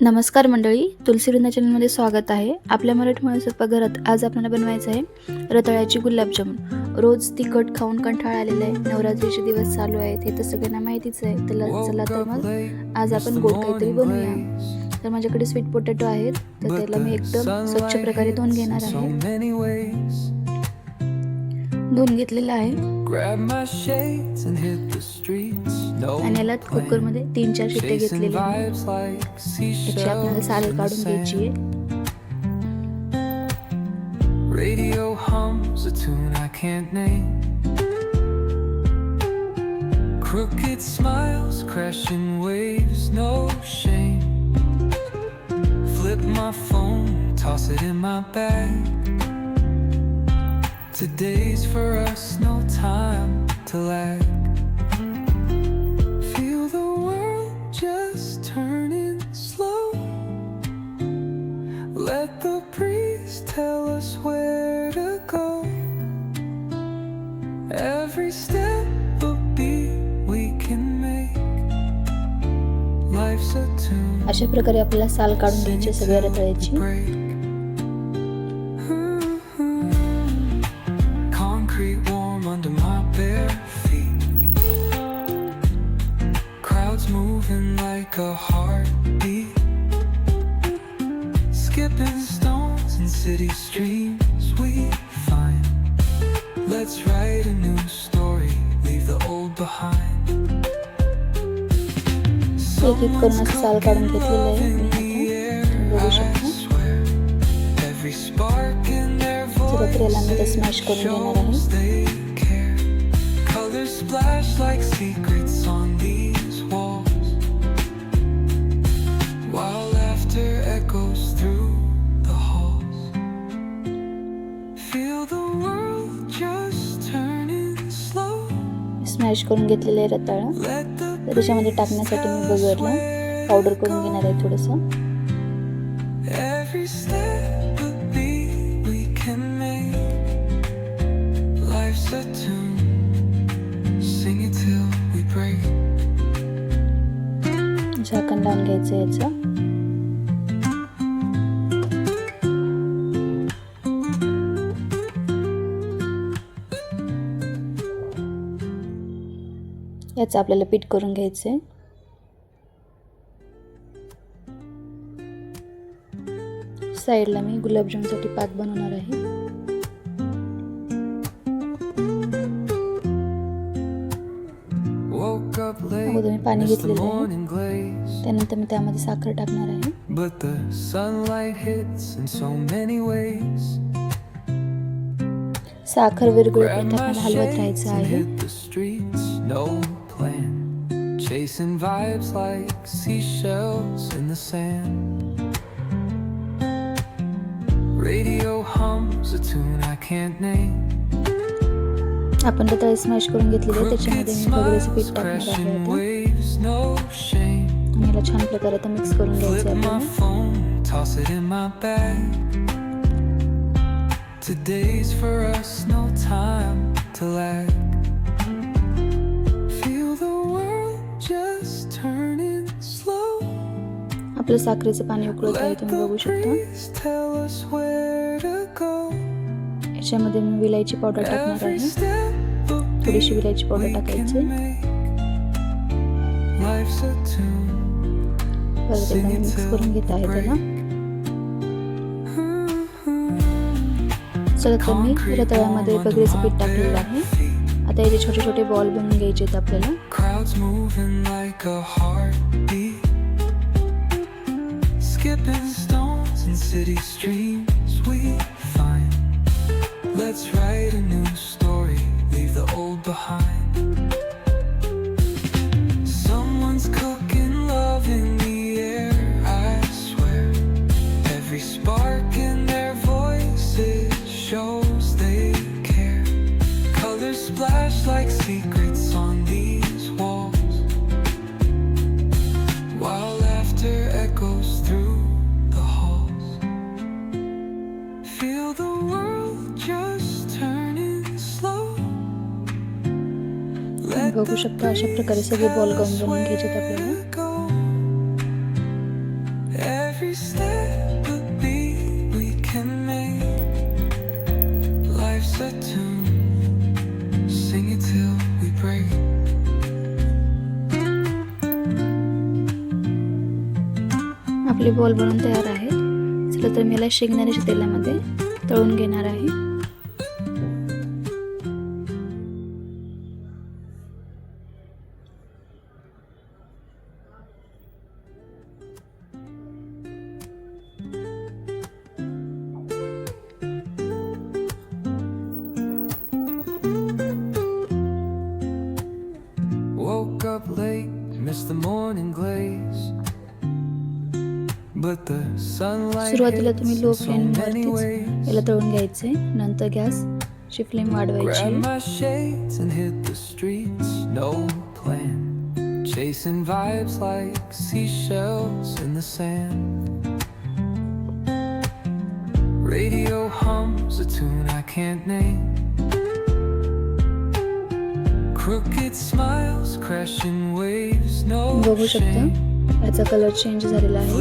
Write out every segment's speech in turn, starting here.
नमस्कार मंडळी तुलसी वृंदा चॅनलमध्ये स्वागत आहे. आपल्या मराठमोळ्या स्वयंपाकघरात आज आपल्याला बनवायचं आहे रताळ्याची गुलाबजामुन. रोज तिखट खाऊन कंटाळा आलेला आहे. नवरात्रीचे दिवस चालू आहेत. हे तर सगळ्यांना माहितीच आहे. तर चला तर मग आज आपण गोड काहीतरी बनवूया. तर माझ्याकडे स्वीट पोटॅटो आहेत. तर त्याला मी एकदम स्वच्छ प्रकारे धुवून घेणार आहे. धुवून घेतलेलं आहे. Grab my shades and hit the streets. No आणि याला कुकरमध्ये तीन चार शिट्टे chasing घेतलेले आहे vibes like त्याची आपल्याला seashells साल in the काढून घ्यायची आहे sand. Radio hums a tune I can't name. Crooked smiles, crashing waves, no shame. Flip my phone, toss it in my bag. Today's for us, no time to lag. अशा प्रकारे आपल्याला साल काढून घ्यायची सगळ्या रताळ्याची break. Concrete warm under एक एक करून असं साल काढून घेतलेलं आहे मी आता बघू शकता Every spark in their तर याला मी voices आता स्मॅश करून घेणार आहे shows they care. Colors splash like secrets on these walls. While laughter echoes through the halls. Feel the world just turning slow. Smash करून घेतलेलं आहे रताळं Let the तर त्याच्यामध्ये टाकण्यासाठी मी बघरला पावडर करून घेणार आहे थोडंसं. Every step a beat याचं आपल्याला पीठ करून घ्यायचं आहे साईडला मी गुलाबजामसाठी पाक बनवणार आहे. अगोदर मी पाणी घेतलेलं आहे. त्यानंतर मी त्यामध्ये साखर टाकणार आहे. But the sunlight hits in so many ways. साखर my आपल्याला हलवत राहायचं आहे. hit the streets, no plan. Chasing vibes like seashells in the sand. Radio hums a tune I can't name. आपण रताळे स्मॅश करून घेतलेले आहे Crooked त्याच्यामध्ये मी बघण्याचं पीठ smiles, टाकणार आहे crashing आता waves, no shame. आणि याला छान प्रकारे आता मिक्स करून घ्यायचं Flip आहे my आपल्याला phone, toss it in my bag. Today's for us, no time to lag. आपलं साखरेचं पाणी उकळत आहे तुम्ही बघू शकता. याच्यामध्ये मी विलायची पावडर टाकणार आहे. थोडीशी विलायची पावडर टाकायची. परत एकदा मिक्स करून घेत आहे त्याला चला तर मी रताळ्यामध्ये बगरीचं पीठ टाकलेलं आहे. आता याचे छोटे छोटे बॉल बनवून घ्यायचे आहेत आपल्याला. Crowds moving like a heartbeat. Skipping stones in city streams we find. Let's write a new story, leave the old behind. शकता अशा प्रकारे सगळे बॉल बनवून घ्यायचे आहेत आपल्याला. आपले बॉल बनवून तयार आहे चला तर मी याला शेंगदाण्याच्या तेलामध्ये तळून घेणार आहे. the morning glaze. But the sunlight सुरुवातीला hits तुम्ही low in so many फ्लेमवरतीच ways. याला तळून घ्यायचे नंतर गॅसची फ्लेम वाढवायची Grab my shades and hit the streets, no plan. Chasing vibes like seashells in the sand. Radio hums a tune I can't name. बघू. शकता याचा कलर चेंज झालेला आहे.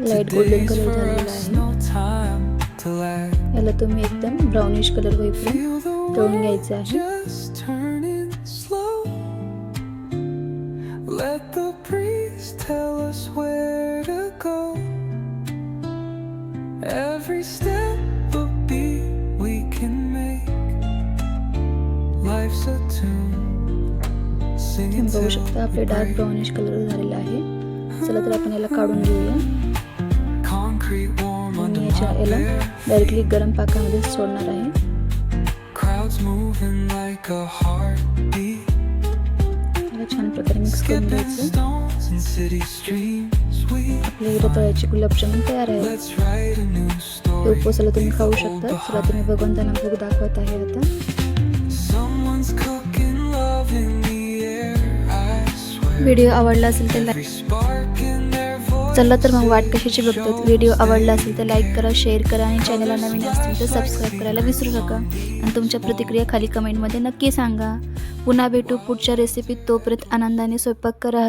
लाइट गोल्डन कलर झालेला आहे. याला तुम्ही एकदम ब्राउनिश कलर होईपर्यंत तळून घ्यायचं आहे just turning बघू शकता आपले डार्क. ब्राउनिश कलर झालेला आहे. चला तर आपण याला काढून घेऊया. आणि याच्या याला डायरेक्टली गरम पाकामध्ये सोडणार आहे. छान प्रकारे मिक्स करून घ्यायचं. आपले रताळ्याचे गुलाबजामुन तयार आहे हे. उपवासाला तुम्ही खाऊ शकता. चला. तुम्ही भगवंतांना भोग दाखवत आहे आता. व्हिडिओ आवडला असेल तर लाईक चला तर मग वाट कशाची बघतात व्हिडिओ आवडला असेल तर लाईक करा शेअर करा आणि चॅनलला नवीन असतील तर सबस्क्राईब करायला विसरू नका. आणि तुमच्या प्रतिक्रिया खाली कमेंटमध्ये नक्की सांगा. पुन्हा भेटू पुढच्या रेसिपीत तोपर्यंत आनंदाने स्वयंपाक करा.